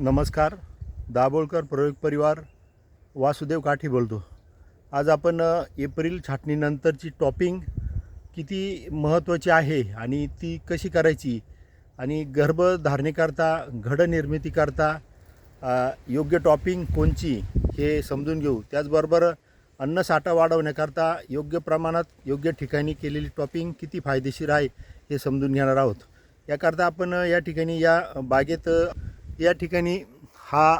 नमस्कार. दाभोळकर प्रयोग परिवार वासुदेव काठी बोलतो. आज आपण एप्रिल छाटणीनंतरची टॉपिंग किती महत्त्वाची आहे आणि ती कशी करायची आणि गर्भधारणेकरता घडनिर्मितीकरता योग्य टॉपिंग कोणची हे समजून घेऊ. त्याचबरोबर अन्नसाठा वाढवण्याकरता योग्य प्रमाणात योग्य ठिकाणी केलेली टॉपिंग किती फायदेशीर आहे हे समजून घेणार आहोत. याकरता आपण या ठिकाणी या बागेत या ठिकाणी हा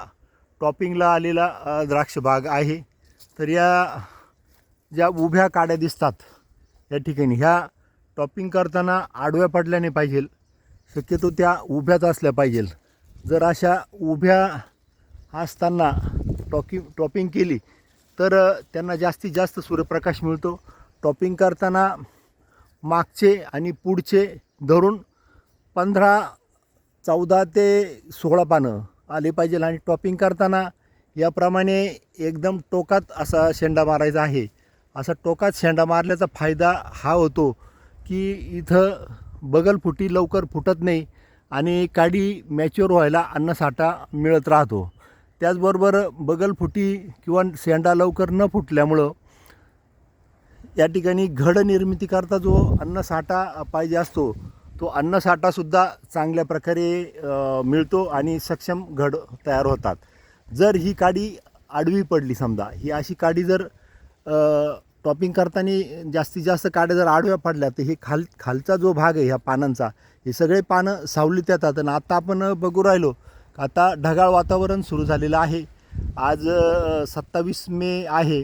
टॉपिंगला आलेला द्राक्ष बाग आहे. तर या ज्या उभ्या काड्या दिसतात या ठिकाणी ह्या टॉपिंग करताना आडव्या पडल्या नाही पाहिजे शक्यतो त्या उभ्याच असल्या पाहिजे. जर अशा उभ्या असताना टॉकी टॉपिंग केली तर त्यांना जास्तीत जास्त सूर्यप्रकाश मिळतो. टॉपिंग करताना मागचे आणि पुढचे धरून पंधरा चौदा ते सोळा पानं आले पाहिजे आणि टॉपिंग करताना याप्रमाणे एकदम टोकात असा शेंडा मारायचा आहे. असा टोकात शेंडा मारल्याचा फायदा हा होतो की इथं बगल फुटी लवकर फुटत नाही आणि काडी मॅच्युअर व्हायला अन्नसाठा मिळत राहतो. त्याचबरोबर बगल फुटी किंवा शेंडा लवकर न फुटल्यामुळं या ठिकाणी घड निर्मितीकरता जो अन्नसाठा पाहिजे असतो तो अन्नसाठासुद्धा चांगल्या प्रकारे मिळतो आणि सक्षम घड तयार होतात. जर ही काडी आडवी पडली समजा ही अशी काडी जर टॉपिंग करताना जास्तीत जास्त काड्या जर आडव्या पडल्या तर हे खाल खालचा जो भाग आहे ह्या पानांचा हे सगळे पानं सावलीत येतात. आणि आता आपण बघू राहिलो आता ढगाळ वातावरण सुरू झालेलं आहे. आज सत्तावीस मे आहे.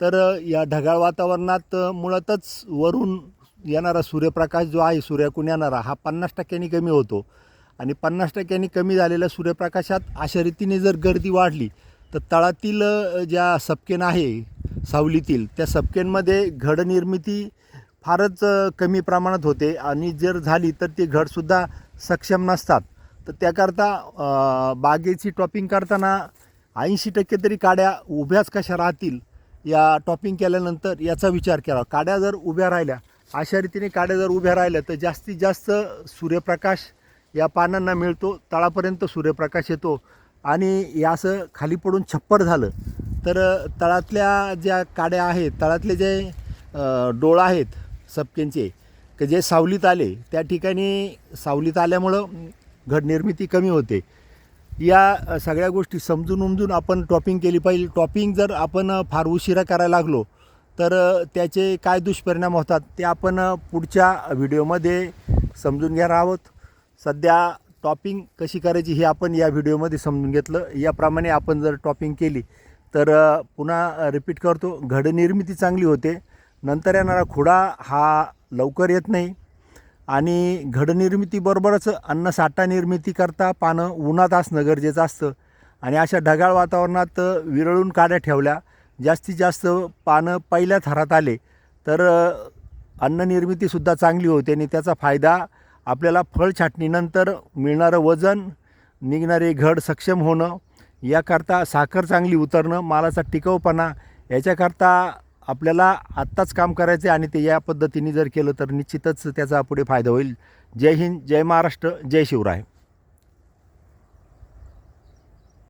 तर या ढगाळ वातावरणात मुळातच वरून येणारा सूर्यप्रकाश जो आहे सूर्याकून येणारा हा पन्नास टक्क्यांनी कमी होतो. आणि पन्नास टक्क्यांनी कमी झालेल्या सूर्यप्रकाशात अशा रीतीने जर गर्दी वाढली तर तळातील ज्या सपकेन आहे सावलीतील त्या सपकेनमध्ये घडनिर्मिती फारच कमी प्रमाणात होते. आणि जर झाली तर ते घडसुद्धा सक्षम नसतात. तर त्याकरता बागेची टॉपिंग करताना ऐंशी टक्के तरी काड्या उभ्याच कशा राहतील या टॉपिंग केल्यानंतर याचा विचार केला. काड्या जर उभ्या राहिल्या अशा रीतीने काड्या जर उभ्या राहिल्या तर जास्तीत जास्त सूर्यप्रकाश या पानांना मिळतो तळापर्यंत सूर्यप्रकाश येतो. आणि या असं खाली पडून छप्पर झालं तर तळातल्या ज्या काड्या आहेत तळातले जे अ, डोळ आहेत सपकेंचे की जे सावलीत आले त्या ठिकाणी सावलीत आल्यामुळं घडनिर्मिती कमी होते. या सगळ्या गोष्टी समजून उमजून आपण टॉपिंग केली पाहिजे. टॉपिंग जर आपण फार उशिरा करायला लागलो तर त्याचे काय दुष्परिणाम होतात ते आपण पुढच्या व्हिडिओमध्ये समजून घेणार आहोत. सध्या टॉपिंग कशी करायची हे आपण या व्हिडिओमध्ये समजून घेतलं. याप्रमाणे आपण जर टॉपिंग केली तर पुन्हा रिपीट करतो. घडनिर्मिती चांगली होते. नंतर येणारा खुडा हा लवकर येत नाही. आणि घडनिर्मितीबरोबरच अन्नसाठा निर्मिती करता पानं उन्हात असणं गरजेचं असतं. आणि अशा ढगाळ वातावरणात विरळून काड्या ठेवल्या जास्तीत जास्त पानं पहिल्या थरात आले तर अन्ननिर्मितीसुद्धा चांगली होते आणि त्याचा फायदा आपल्याला फळ छाटणीनंतर मिळणारं वजन निघणारे घड सक्षम होणं याकरता साखर चांगली उतरणं मालाचा टिकाऊपणा याच्याकरता आपल्याला आत्ताच काम करायचे आणि ते या पद्धतीने जर केलं तर निश्चितच त्याचा पुढे फायदा होईल. जय हिंद जय महाराष्ट्र जय शिवराय.